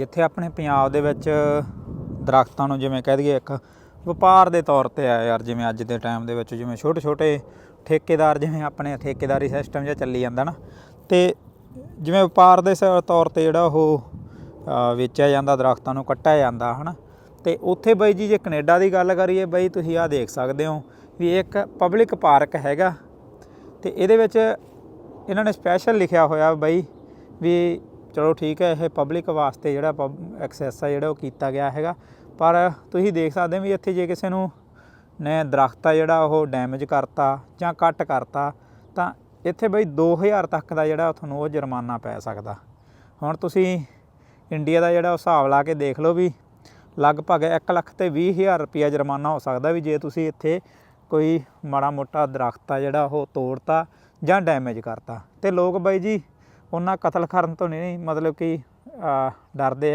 ਜਿੱਥੇ ਆਪਣੇ ਪੰਜਾਬ ਦੇ ਵਿੱਚ ਦਰਖਤਾਂ ਨੂੰ ਜਿਵੇਂ ਕਹਿ ਦਈਏ ਇੱਕ ਵਪਾਰ ਦੇ ਤੌਰ ਤੇ ਆ ਯਾਰ, ਜਿਵੇਂ ਅੱਜ ਦੇ ਟਾਈਮ ਦੇ ਵਿੱਚ ਜਿਵੇਂ ਛੋਟੇ ਛੋਟੇ ਠੇਕੇਦਾਰ ਜਿਵੇਂ ਆਪਣੇ ਠੇਕੇਦਾਰੀ ਸਿਸਟਮ ਜਿਹਾ ਚੱਲੀ ਜਾਂਦਾ ਨਾ, ਤੇ ਜਿਵੇਂ ਵਪਾਰ ਦੇ ਸ- ਤੌਰ ਤੇ ਜਿਹੜਾ ਉਹ ਵੇਚਿਆ ਜਾਂਦਾ, ਦਰਖਤਾਂ ਨੂੰ ਕੱਟਿਆ ਜਾਂਦਾ, ਹਨਾ? ਤੇ ਉੱਥੇ ਬਈ ਜੀ ਜੇ ਕੈਨੇਡਾ ਦੀ ਗੱਲ ਕਰੀਏ ਬਈ, ਤੁਸੀਂ ਆਹ ਦੇਖ ਸਕਦੇ ਹੋ ਵੀ ਇੱਕ ਪਬਲਿਕ ਪਾਰਕ ਹੈਗਾ, ਤੇ ਇਹਦੇ ਵਿੱਚ ਇਹਨਾਂ ਨੇ ਸਪੈਸ਼ਲ ਲਿਖਿਆ ਹੋਇਆ ਬਈ ਵੀ ਚਲੋ ਠੀਕ ਹੈ, ਇਹ ਪਬਲਿਕ ਵਾਸਤੇ ਜਿਹੜਾ ਐਕਸੈਸ ਆ ਜਿਹੜਾ ਉਹ ਕੀਤਾ ਗਿਆ ਹੈਗਾ। ਪਰ ਤੁਸੀਂ ਦੇਖ ਸਕਦੇ ਹੋ ਵੀ ਇੱਥੇ ਜੇ ਕਿਸੇ ਨੂੰ ਨੇ ਦਰਖਤ ਆ ਜਿਹੜਾ ਉਹ ਡੈਮੇਜ ਕਰਤਾ ਜਾਂ ਕੱਟ ਕਰਤਾ, ਤਾਂ ਇੱਥੇ ਬਈ 2000 ਤੱਕ ਦਾ ਜਿਹੜਾ ਤੁਹਾਨੂੰ ਉਹ ਜੁਰਮਾਨਾ ਪੈ ਸਕਦਾ। ਹੁਣ ਤੁਸੀਂ ਇੰਡੀਆ ਦਾ ਜਿਹੜਾ ਉਹ ਹਿਸਾਬ ਲਾ ਕੇ ਦੇਖ ਲਓ ਵੀ ਲਗਭਗ 1 ਲੱਖ ਤੇ 20000 ਰੁਪਿਆ ਜੁਰਮਾਨਾ ਹੋ ਸਕਦਾ ਵੀ ਜੇ ਤੁਸੀਂ ਇੱਥੇ ਕੋਈ ਮਾੜਾ ਮੋਟਾ ਦਰਖਤ ਆ ਜਿਹੜਾ ਉਹ ਤੋੜਤਾ ਜਾਂ ਡੈਮੇਜ ਕਰਤਾ। ਤੇ ਲੋਕ ਬਾਈ ਜੀ ਉਹਨਾਂ ਕਤਲ ਕਰਨ ਤੋਂ ਨਹੀਂ ਮਤਲਬ ਕਿ ਅਹ, ਡਰਦੇ